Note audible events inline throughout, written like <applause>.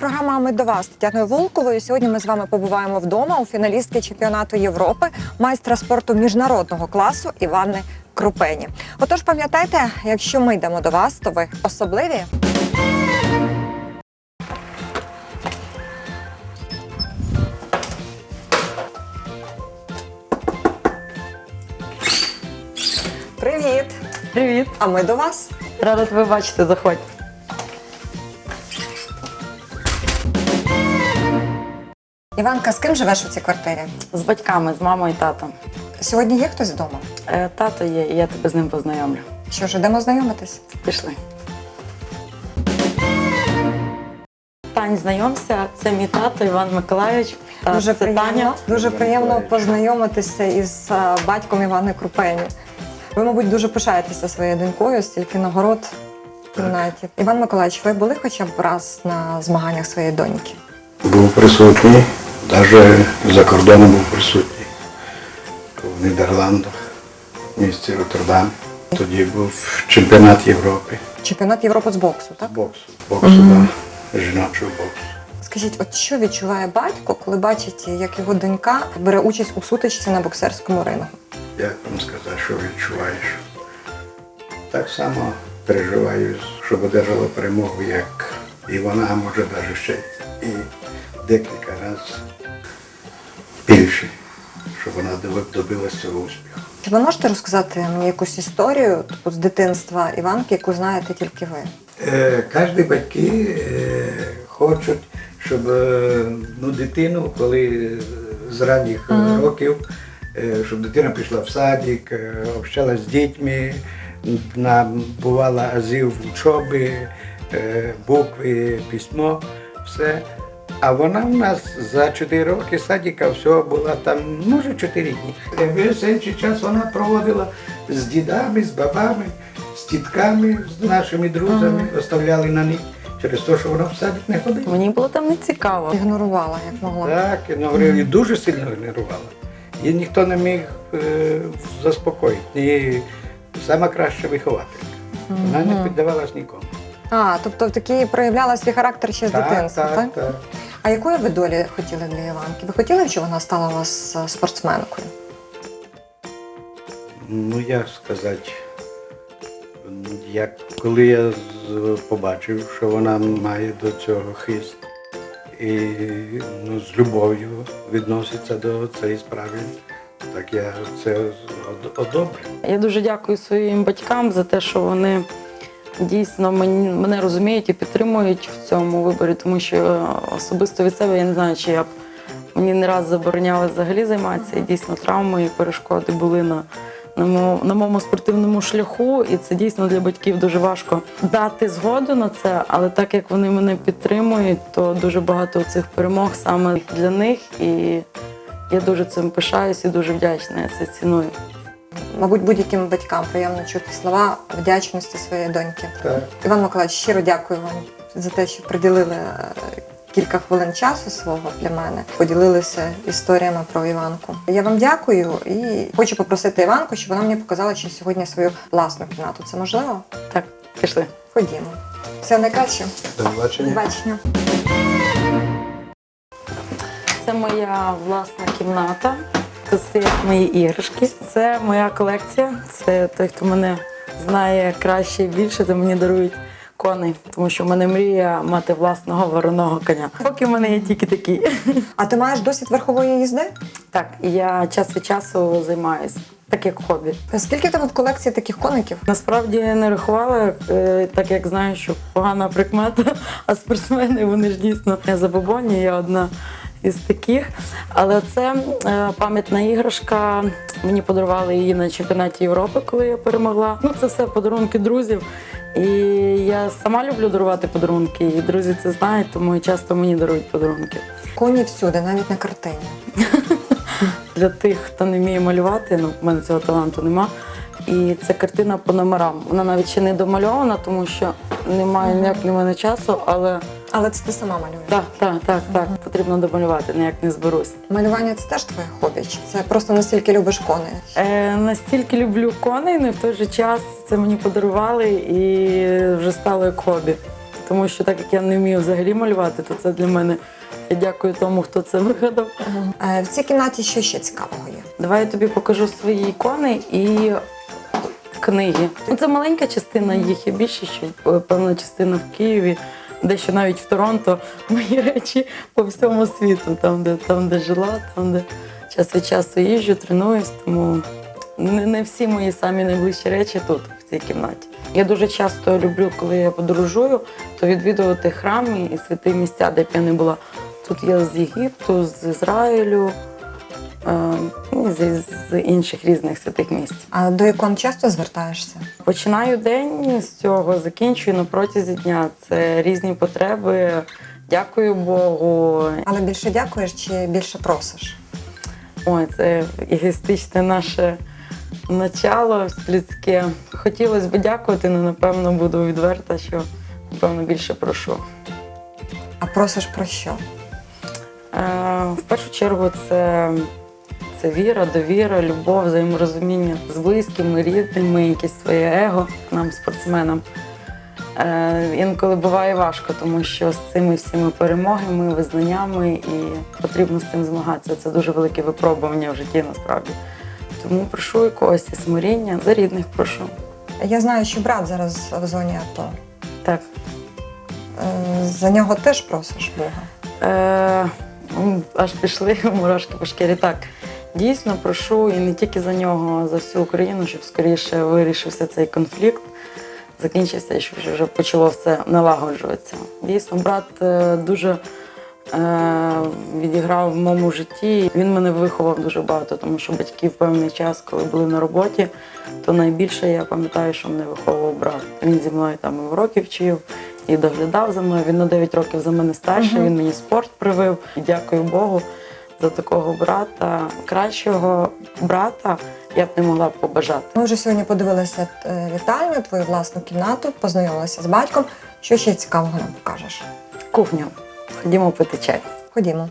програма Ми до вас Тетяною Волковою. Сьогодні ми з вами побуваємо вдома у фіналістки чемпіонату Європи, майстра спорту міжнародного класу Івани Крупені. Отож, пам'ятайте, якщо ми йдемо до вас, то ви особливі. Привіт! Привіт, А ми до вас. рада тебе бачити. Заходь. Іванка, з ким живеш у цій квартирі? З батьками, з мамою і татом. Сьогодні є хтось вдома? Е, тато є, і я тебе з ним познайомлю. Що ж, ідемо знайомитись? Пішли. Тань, знайомся, це мій тато Іван Миколайович. Та Дуже це приємно, Таня. дуже приємно познайомитися із а, батьком Івани Крупені. Ви, мабуть, дуже пишаєтеся своєю донькою, стільки нагород в кімнаті. Іван Миколаївич, ви були хоча б раз на змаганнях своєї доньки? Був присутній, навіть за кордоном був присутній. В Нідерландах, в місті Роттердам. Тоді був чемпіонат Європи Чемпіонат Європи з боксу, так? з боксу, боксу, да, жіночого боксу. Скажіть, от що відчуває батько, коли бачить, як його донька бере участь у сутичці на боксерському рингу? Як вам сказати, що відчуваєш? Так само переживаю, щоб одержала перемогу, як і вона, а може навіть ще і декілька разів більше, щоб вона добилася цього успіху. Чи ви можете розказати мені якусь історію типу, з дитинства Іванки, яку знаєте тільки ви? Е, Кожні батьки е, хочуть, щоб е, ну, дитину, коли з ранніх е, років, е, щоб дитина пішла в садик, е, общалась з дітьми, набувала азів учоби, е, букви, письмо, все. А вона в нас за 4 роки садика всього була там, може, 4 дні. Весь інший час вона проводила з дідами, з бабами, з тітками, з нашими друзями, оставляли на них через те, що вона в садик не ходила. Мені було там не цікаво. Ігнорувала, як могла. Так, і говорив, і дуже сильно генерувала. Її ніхто не міг е, заспокоїти. Ні сама краща вихователька. Вона не піддавалась нікому. А, тобто такий проявляла свій характер ще з дитинства, так? так, так. А якої ви долі хотіли для Іванки? Ви хотіли, щоб вона стала у вас е, спортсменкою? Ну, як сказати, як коли я побачив, що вона має до цього хист і ну, з любов'ю відноситься до цієї справи, так я це од- одобрив. Я дуже дякую своїм батькам за те, що вони дійсно мені, мене розуміють і підтримують в цьому виборі, тому що особисто від себе я не знаю, чи я б мені не раз забороняли взагалі займатися. І дійсно травми і перешкоди були на, на, моєму, на моєму спортивному шляху, і це дійсно для батьків дуже важко дати згоду на це, але так як вони мене підтримують, то дуже багато цих перемог саме для них. І я дуже цим пишаюсь і дуже вдячна. Я це ціную. Мабуть, будь-яким батькам приємно чути слова вдячності своєї доньки. Так. Іван Миколаївич, щиро дякую вам за те, що приділили е, кілька хвилин часу свого для мене, поділилися історіями про Іванку. Я вам дякую і хочу попросити Іванку, щоб вона мені показала ще сьогодні свою власну кімнату. Це можливо? Так, пішли. Ходімо. Все найкраще. До До побачення. бачення. Це моя власна кімната. Тут стоять мої іграшки. Це моя колекція. Це той, хто мене знає краще і більше, то мені дарують коней, тому що в мене мрія мати власного вороного коня. Поки в мене є тільки такі. А ти маєш досвід верхової їзди? Так, і я час від часу займаюся, так як хобі. Скільки тебе в колекції таких коників? Насправді я не рахувала, е, так як знаю, що погана прикмета, <laughs> а спортсмени вони ж дійсно не забобонні, я одна із таких. Але це е, пам'ятна іграшка. Мені подарували її на чемпіонаті Європи, коли я перемогла. Ну, це все подарунки друзів. І я сама люблю дарувати подарунки, і друзі це знають, тому і часто мені дарують подарунки. Коні всюди, навіть на картині. <laughs> Для тих, хто не вміє малювати, ну в мене цього таланту нема. І це картина по номерам. Вона навіть ще не домальована, тому що немає ніяк для мене часу, але Але це ти сама малюєш. так, так, так, так, потрібно домалювати, ніяк не зберусь. Малювання це теж твоє хобі? Чи це просто настільки любиш коней? Е, настільки люблю коней, але в той же час це мені подарували і вже стало як хобі. тому що так як я не вмію взагалі малювати, то це для мене. Я дякую тому, хто це вигадав. Е, В цій кімнаті що ще цікавого є? Давай я тобі покажу свої ікони і книги. Ну, Це маленька частина, їх є більше, що е, певна частина в Києві, дещо навіть в Торонто. <laughs> Мої речі по всьому світу, там, де, там, де жила, там, де час від часу їжджу, тренуюсь, тому не, не всі мої самі найближчі речі тут, в цій кімнаті. Я дуже часто люблю, коли я подорожую, то відвідувати храми і святі місця, де б я не була. Тут я з Єгипту, з Ізраїлю, і з, з інших різних святих місць. А до ікон часто звертаєшся? Починаю день з цього, закінчую на протязі дня. Це різні потреби. Дякую Богу. Але більше дякуєш чи більше просиш? Ой, це егоїстичне наше начало людське. Хотілося б дякувати, але напевно буду відверта, що напевно більше прошу. А просиш про що? Е, в першу чергу це, це віра, довіра, любов, взаєморозуміння з близькими, рідними, якесь своє его нам, спортсменам. Е, інколи буває важко, тому що з цими всіми перемогами, визнаннями і потрібно з цим змагатися. Це дуже велике випробування в житті насправді. Тому прошу якогось і смиріння, за рідних прошу. Я знаю, що брат зараз в зоні АТО. Так. Е, За нього теж просиш Бога. Е, аж пішли <laughs> мурашки по шкірі. Так, дійсно прошу і не тільки за нього, а за всю Україну, щоб скоріше вирішився цей конфлікт, закінчився і щоб вже почало все налагоджуватися. Дійсно, брат е, дуже е, відіграв в моєму житті. Він мене виховав дуже багато, тому що батьки в певний час, коли були на роботі, то найбільше я пам'ятаю, що мене виховував брат. Він зі мною там і уроків вчив, і доглядав за мною. Він на 9 років за мене старший, Мгм. він мені спорт привив. І дякую Богу за такого брата. Кращого брата я б не могла б побажати. Ми вже сьогодні подивилися е, вітальню, твою власну кімнату, познайомилися з батьком. Що ще цікавого нам покажеш? Кухню. Ходімо пити чай. Ходімо.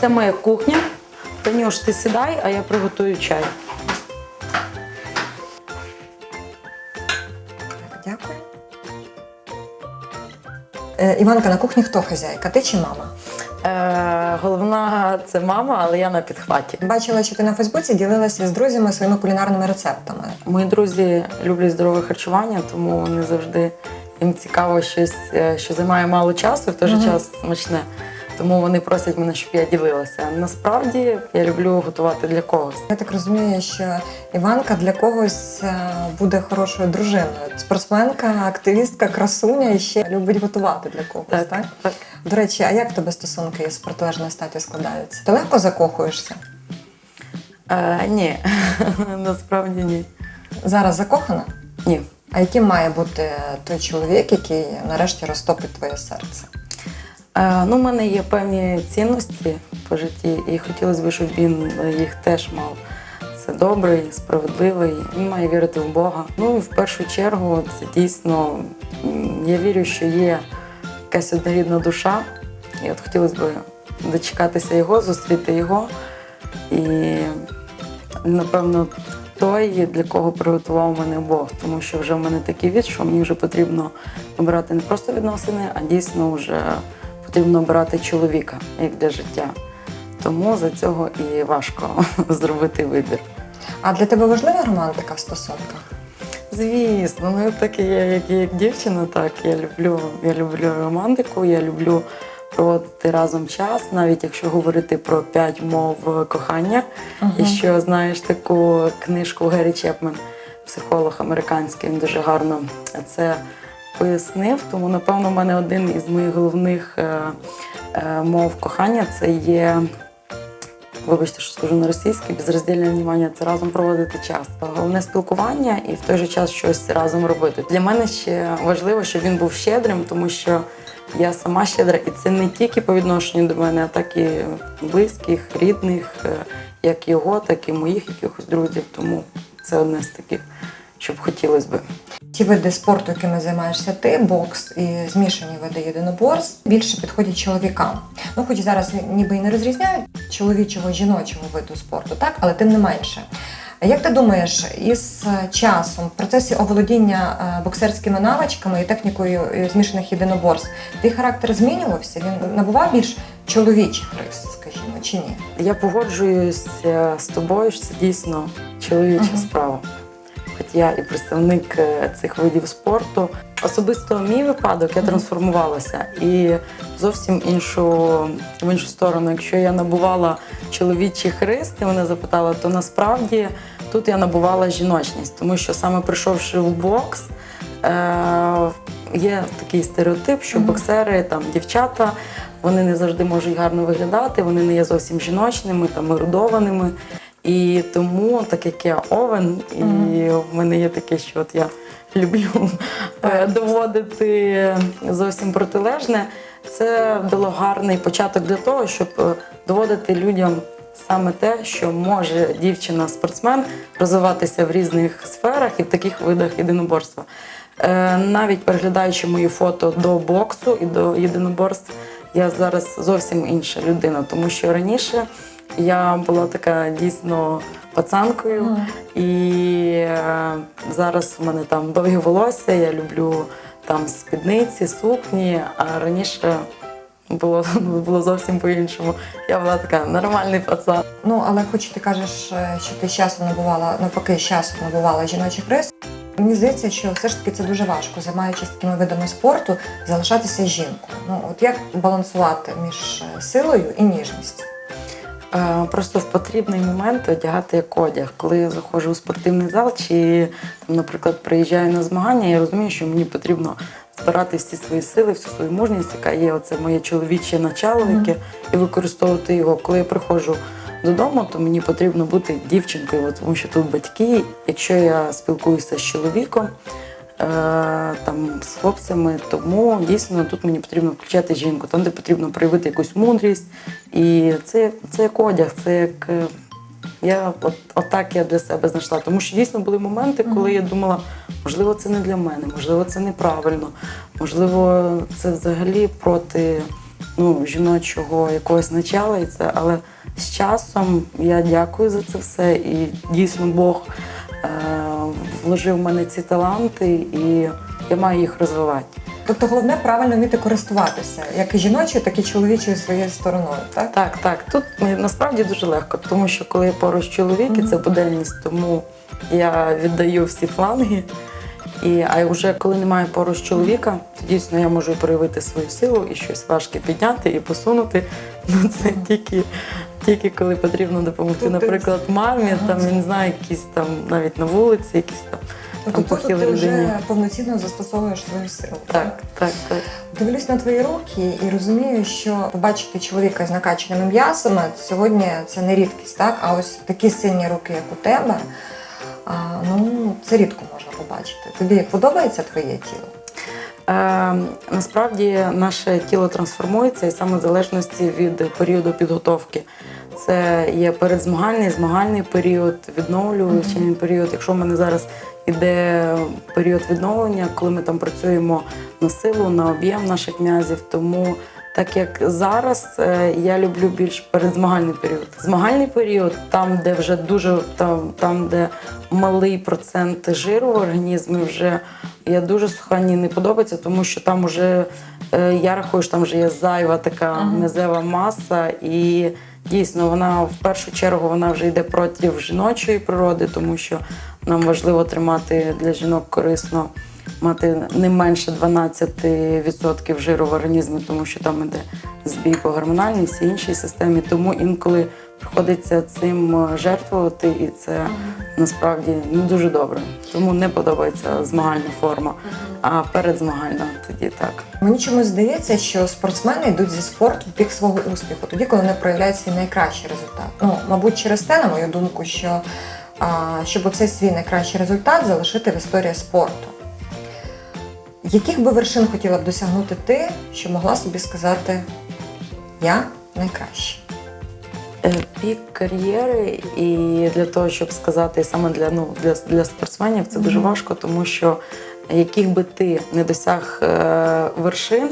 Це моя кухня. Танюш, ти сідай, а я приготую чай. Іванка, на кухні хто хазяйка? Ти чи мама? Е, головна це мама, але я на підхваті. Бачила, що ти на Фейсбуці ділилася з друзями своїми кулінарними рецептами. Мої друзі люблять здорове харчування, тому вони завжди їм цікаво щось, е, що займає мало часу, і в той же час смачне. Тому вони просять мене, щоб я ділилася. Насправді я люблю готувати для когось. Я так розумію, що Іванка для когось е, буде хорошою дружиною. Спортсменка, активістка, красуня і ще любить готувати для когось. Так, так. До речі, а як в тебе стосунки з протилежною статтю складаються? Ти легко закохуєшся? Е, ні, <laughs> насправді ні. Зараз закохана? Ні. А яким має бути той чоловік, який нарешті розтопить твоє серце? Е, ну, у мене є певні цінності по житті, і хотілося б, щоб він їх теж мав. Це добрий, справедливий, він має вірити в Бога. Ну і в першу чергу це дійсно я вірю, що є якась однорідна душа. І от хотілося б дочекатися його, зустріти його. І напевно той, для кого приготував мене Бог, тому що вже в мене такий вік, що мені вже потрібно обирати не просто відносини, а дійсно вже потрібно обирати чоловіка як для життя. Тому за цього і важко <laughs> зробити вибір. А для тебе важлива романтика в стосунках? Звісно, ну так і я, як, як дівчина, так я люблю, я люблю романтику, я люблю проводити разом час, навіть якщо говорити про п'ять мов кохання. І що знаєш таку книжку Гері Чепмен, психолог американський, він дуже гарно це пояснив. Тому, напевно, в мене один із моїх головних е, е, мов кохання це є. Вибачте, що скажу на російській, безроздільне внимання це разом проводити час. Головне спілкування і в той же час щось разом робити. Для мене ще важливо, щоб він був щедрим, тому що я сама щедра, і це не тільки по відношенню до мене, а так і близьких, рідних, е, як його, так і моїх якихось друзів. Тому це одне з таких, що б хотілося би. Ті види спорту, якими займаєшся ти, бокс і змішані види єдиноборств, більше підходять чоловікам. Ну, хоч зараз ніби і не розрізняють чоловічого жіночого виду спорту, так, але тим не менше. Як ти думаєш, із е, часом, в процесі оволодіння е, боксерськими навичками і технікою е, змішаних єдиноборств, твій характер змінювався? Він набував більш чоловічих рис, скажімо, чи ні? Я погоджуюся з тобою, що це дійсно чоловіча Мгм. справа. Хоч я і представник е, цих видів спорту. Особисто мій випадок я трансформувалася і зовсім іншу в іншу сторону. Якщо я набувала чоловічих рис, ти мене запитала, то насправді тут я набувала жіночність, тому що саме прийшовши в бокс, е, є такий стереотип, що боксери там дівчата. Вони не завжди можуть гарно виглядати, вони не є зовсім жіночними, там ерудованими. І тому, так як я овен, і в мене є таке, що от я люблю е, доводити зовсім протилежне, це дало гарний початок для того, щоб е, доводити людям саме те, що може дівчина-спортсмен розвиватися в різних сферах і в таких видах єдиноборства. Е, Навіть переглядаючи мої фото до боксу і до єдиноборств, я зараз зовсім інша людина, тому що раніше я була така дійсно пацанкою, Мгм. і е, зараз в мене там довгі волосся, я люблю там спідниці, сукні, а раніше було, <laughs> було зовсім по-іншому. Я була така нормальний пацан. Ну, але хоч ти кажеш, е, що ти часом набувала, навпаки, часом набувала жіночих рис. Мені здається, що все ж таки це дуже важко, займаючись такими видами спорту, залишатися жінкою. Ну, от як балансувати між е, силою і ніжністю? Е, Просто в потрібний момент одягати як одяг. Коли я заходжу у спортивний зал, чи, наприклад, приїжджаю на змагання, я розумію, що мені потрібно збирати всі свої сили, всю свою мужність, яка є оце моє чоловіче начало, яке і використовувати його. Коли я приходжу додому, то мені потрібно бути дівчинкою, тому що тут батьки. Якщо я спілкуюся з чоловіком, там з хлопцями, тому дійсно тут мені потрібно включати жінку, там де потрібно проявити якусь мудрість. І це, це як одяг, це як. е, Я от, отак я для себе знайшла. Тому що дійсно були моменти, коли я думала, можливо, це не для мене, можливо, це неправильно, можливо, це взагалі проти ну, жіночого якогось начала. І це, але з часом я дякую за це все. І дійсно Бог е, вложив в мене ці таланти, і я маю їх розвивати. Тобто головне правильно вміти користуватися, як і жіночою, так і чоловічою своєю стороною, так? Так, так. Тут насправді дуже легко, тому що коли я поруч чоловік, і це буденність, тому я віддаю всі фланги. І, а вже коли немає поруч чоловіка, то дійсно я можу проявити свою силу і щось важке підняти і посунути. <laughs> Ну це тільки, тільки коли потрібно допомогти, наприклад, мамі, там я не знаю, якісь там навіть на вулиці, якісь там. Тобто Там тут ти вже повноцінно застосовуєш свою силу. Так, так, так. Дивлюсь на твої руки і розумію, що побачити чоловіка з накачаними м'ясами сьогодні це не рідкість, так? А ось такі сильні руки, як у тебе, а, ну це рідко можна побачити. Тобі подобається твоє тіло? Е, насправді наше тіло трансформується і саме в залежності від періоду підготовки. Це є передзмагальний, змагальний період, відновлювальний період. Якщо в мене зараз іде період відновлення, коли ми там працюємо на силу, на об'єм наших м'язів, тому так як зараз е, я люблю більш передзмагальний період. Змагальний період, там, де вже дуже там, там де малий процент жиру в організмі, вже я дуже суха мені не подобається, тому що там вже е, я рахую, що там вже є зайва така Ага. мезева маса, і дійсно вона в першу чергу вона вже йде проти жіночої природи, тому що нам важливо тримати для жінок корисно мати не менше 12% жиру в організмі, тому що там іде збій по гормональній всій іншій системі. Тому інколи приходиться цим е, жертвувати, і це насправді не дуже добре. Тому не подобається змагальна форма. А передзмагальна тоді так. Мені чомусь здається, що спортсмени йдуть зі спорту в бік свого успіху, тоді, коли вони проявляють свій найкращий результат. Ну, мабуть, через те, на мою думку, що а, щоб оцей свій найкращий результат залишити в історії спорту. Яких би вершин хотіла б досягнути ти, що могла собі сказати я найкраща? Е, Пік кар'єри, і для того, щоб сказати саме для ну для, для спортсменів, це дуже важко, тому що яких би ти не досяг е, вершин,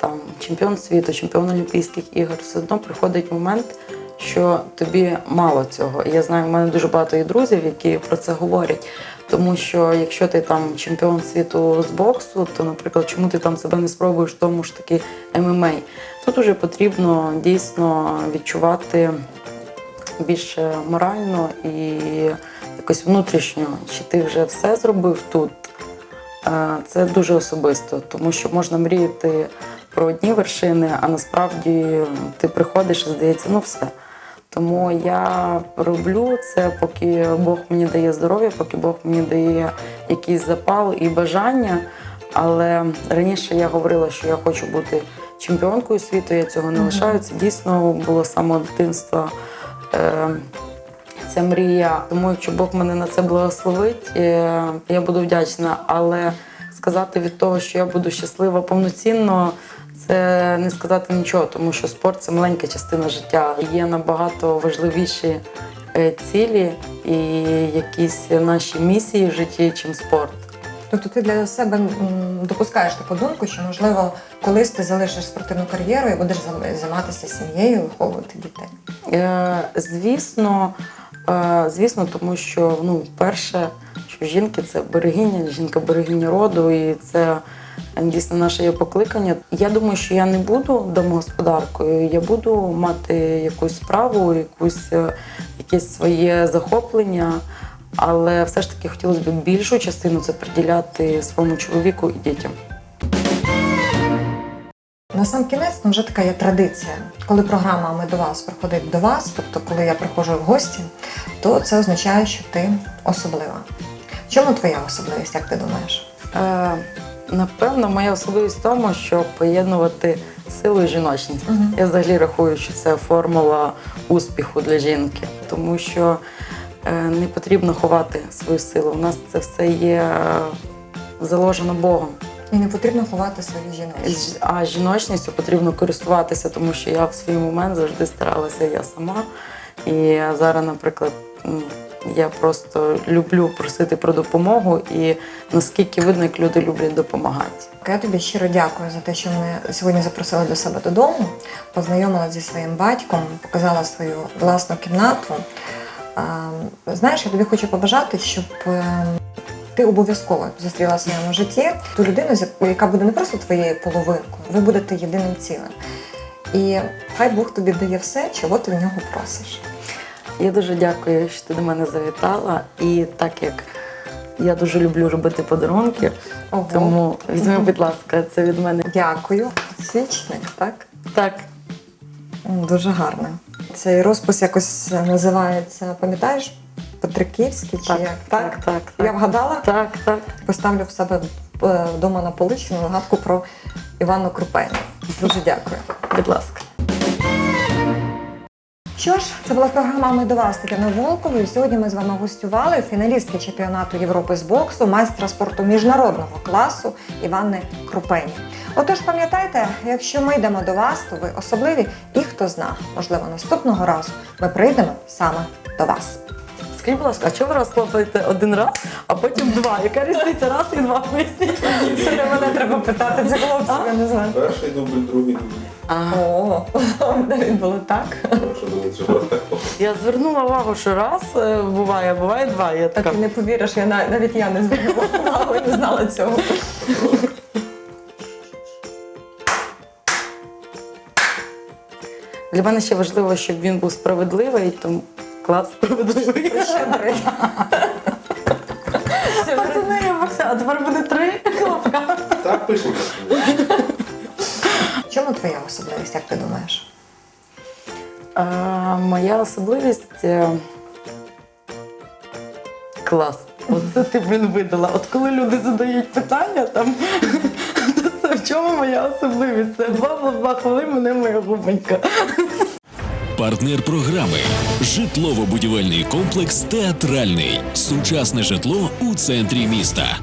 там чемпіон світу, чемпіон Олімпійських ігор, все одно приходить момент, що тобі мало цього. Я знаю, в мене дуже багато є друзів, які про це говорять. Тому що якщо ти там чемпіон світу з боксу, то, наприклад, чому ти там себе не спробуєш тому ж таки ММА? Тут уже потрібно дійсно відчувати більше морально і якось внутрішньо, чи ти вже все зробив тут. Е, Це дуже особисто, тому що можна мріяти про одні вершини, а насправді ти приходиш і здається, ну все. Тому я роблю це, поки Бог мені дає здоров'я, поки Бог мені дає якийсь запал і бажання. Але раніше я говорила, що я хочу бути чемпіонкою світу, я цього не лишаю. Це дійсно було з самого дитинства. Е, мрія, тому якщо Бог мене на це благословить, е, я буду вдячна. Але сказати від того, що я буду щаслива повноцінно, це не сказати нічого, тому що спорт це маленька частина життя. Є набагато важливіші е, цілі і якісь наші місії в житті, чим спорт. Тобто ти для себе допускаєш таку думку, що можливо колись ти залишиш спортивну кар'єру і будеш займатися сім'єю, виховувати дітей. Е, Звісно, е, звісно, тому що ну, перше, що жінки це берегиня, жінка берегиня роду, і це дійсно наше є покликання. Я думаю, що я не буду домогосподаркою, я буду мати якусь справу, якусь, е, якесь своє захоплення. Але все ж таки хотілося б більшу частину це приділяти своєму чоловіку і дітям. На сам кінець ну, вже така є традиція. Коли програма Ми до вас приходить до вас, тобто коли я приходжу в гості, то це означає, що ти особлива. В чому твоя особливість, як ти думаєш? Е, напевно, моя особливість в тому, щоб поєднувати силу і жіночність. Мгм. Я взагалі рахую, що це формула успіху для жінки, тому що е, не потрібно ховати свою силу. У нас це все є е, заложено Богом. І не потрібно ховати свою жіночність. А жіночністю потрібно користуватися, тому що я в свій момент завжди старалася я сама. І зараз, наприклад, я просто люблю просити про допомогу, і наскільки видно, як люди люблять допомагати. Я тобі щиро дякую за те, що мене сьогодні запросили до себе додому, познайомила зі своїм батьком, показала свою власну кімнату. Знаєш, я тобі хочу побажати, щоб е, ти обов'язково зустріла в своєму житті ту людину, яка буде не просто твоєю половинкою, ви будете єдиним цілим. І хай Бог тобі дає все, чого ти в нього просиш. Я дуже дякую, що ти до мене завітала. І так як я дуже люблю робити подарунки, Ого. тому візьми, будь ласка, це від мене. Дякую. Свічник, так? Так, Дуже гарно. Цей розпис якось називається, пам'ятаєш? Петриківський чи так, як? так, так, Я так. вгадала? Так, так. Поставлю в себе е, вдома на поличку нагадку про Іванну Крупеню. Дуже дякую. Будь ласка. Що ж, це була програма Ми до вас Тетяна Волкова. І сьогодні ми з вами гостювали фіналістки чемпіонату Європи з боксу, майстра спорту міжнародного класу Іванни Крупені. Отож, пам'ятайте, якщо ми йдемо до вас, то ви особливі, і хто зна, можливо, наступного разу ми прийдемо саме до вас. Скажіть, будь ласка, а чого ви розхлопаєте один раз, а потім два? Яка різниця раз і два поясніть? Це мене треба питати, це хлопців, я не знаю. Перший дубль, другий дубль. Ага. О, навіть було так. Я звернула увагу, що раз е, буває, а буває два. Я Так і не повіриш, я нав- навіть я не звернула увагу, не знала цього. Для мене ще важливо, щоб він був справедливий, тому клас справедливий. Пацани, Макса, а тепер буде три хлопка. Так пишемо. В чому твоя особливість, як ти думаєш? А, моя особливість е, клас. Оце ти блін видала. От коли люди задають питання, там <laughs> то це в чому моя особливість? Це бла-бла-бла, коли мене моя губонька. Партнер програми житлово-будівельний комплекс Театральний. Сучасне житло у центрі міста.